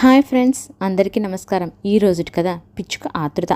Hi friends అందరికీ నమస్కారం. ఈ రోజుటి కదా పిచ్చుక ఆతృత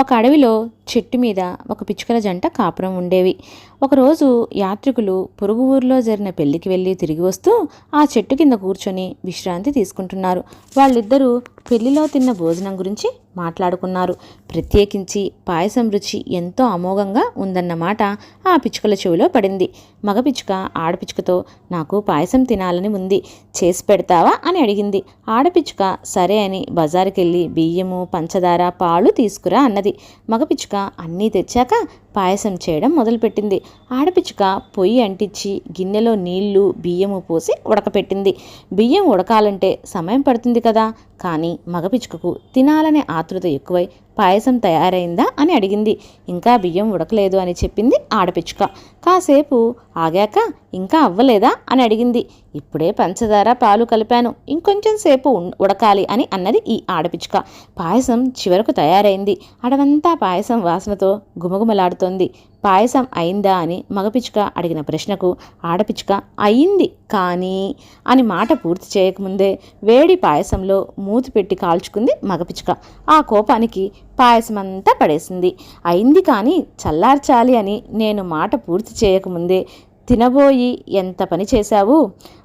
ఒక అడవిలో చెట్టు మీద ఒక పిచ్చుకల జంట కాపురం ఉండేవి. ఒకరోజు యాత్రికులు పొరుగు ఊరిలో జరిగిన పెళ్ళికి వెళ్ళి తిరిగి వస్తూ ఆ చెట్టు కింద కూర్చొని విశ్రాంతి తీసుకుంటున్నారు. వాళ్ళిద్దరూ పెళ్ళిలో తిన్న భోజనం గురించి మాట్లాడుకున్నారు. ప్రత్యేకించి పాయసం రుచి ఎంతో అమోఘంగా ఉందన్నమాట ఆ పిచ్చుకల చెవిలో పడింది. మగ పిచ్చుక ఆడపిచ్చుకతో నాకు పాయసం తినాలని ఉంది చేసి పెడతావా? అని అడిగింది. ఆడపిచ్చుక సరే అని బజారుకెళ్ళి బియ్యము పంచదార పాలు తీసుకురా అన్నది. మగ పిచ్చుక అన్నీ తెచ్చాక పాయసం చేయడం మొదలుపెట్టింది. ఆడపిచ్చుక పొయ్యి అంటించి గిన్నెలో నీళ్ళు బియ్యము పోసి ఉడకపెట్టింది. బియ్యం ఉడకాలంటే సమయం పడుతుంది కదా. కానీ మగపిచ్చుకకు తినాలనే ఆతృత ఎక్కువై పాయసం తయారైందా అని అడిగింది. ఇంకా బియ్యం ఉడకలేదు అని చెప్పింది ఆడపిచ్చుక. కాసేపు ఆగాక ఇంకా అవ్వలేదా అని అడిగింది. ఇప్పుడే పంచదార పాలు కలిపాను. ఇంకొంచెం సేపు ఉడకాలి అని అన్నది ఈ ఆడపిచ్చుక. పాయసం చివరకు తయారైంది. అడవంతా పాయసం వాసనతో గుమగుమలాడుతోంది పాయసం అయిందా అని మగపిచ్చుక అడిగిన ప్రశ్నకు ఆడపిచ్చుక అయింది కానీ అని మాట పూర్తి చేయకముందే వేడి పాయసంలో మూతి పెట్టి కాల్చుకుంది మగపిచ్చుక ఆ కోపానికి పాయసం అంతా పడేసింది. అయింది కానీ చల్లార్చాలి అని నేను మాట పూర్తి చేయకముందే తినబోయి ఎంత పని చేశావు?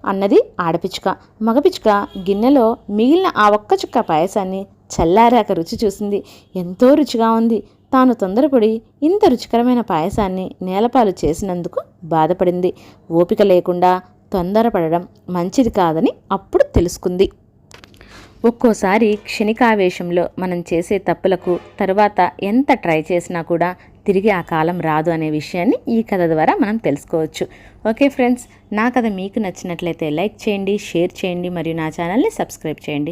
అన్నది ఆడపిచ్చుక మగపిచ్చుక గిన్నెలో మిగిలిన ఆ ఒక్క చుక్క పాయసాన్ని చల్లారాక రుచి చూసింది. ఎంతో రుచిగా ఉంది. తాను తొందరపడి ఇంత రుచికరమైన పాయసాన్ని నేలపాలు చేసినందుకు బాధపడింది. ఓపిక లేకుండా తొందరపడడం మంచిది కాదని అప్పుడు తెలుసుకుంది. ఒక్కోసారి క్షణికావేశంలో మనం చేసే తప్పులకు తరువాత ఎంత ట్రై చేసినా కూడా తిరిగి ఆ కాలం రాదు అనే విషయాన్ని ఈ కథ ద్వారా మనం తెలుసుకోవచ్చు. ఓకే ఫ్రెండ్స్ నా కథ మీకు నచ్చినట్లయితే లైక్ చేయండి షేర్ చేయండి మరియు నా ఛానల్ని సబ్స్క్రైబ్ చేయండి.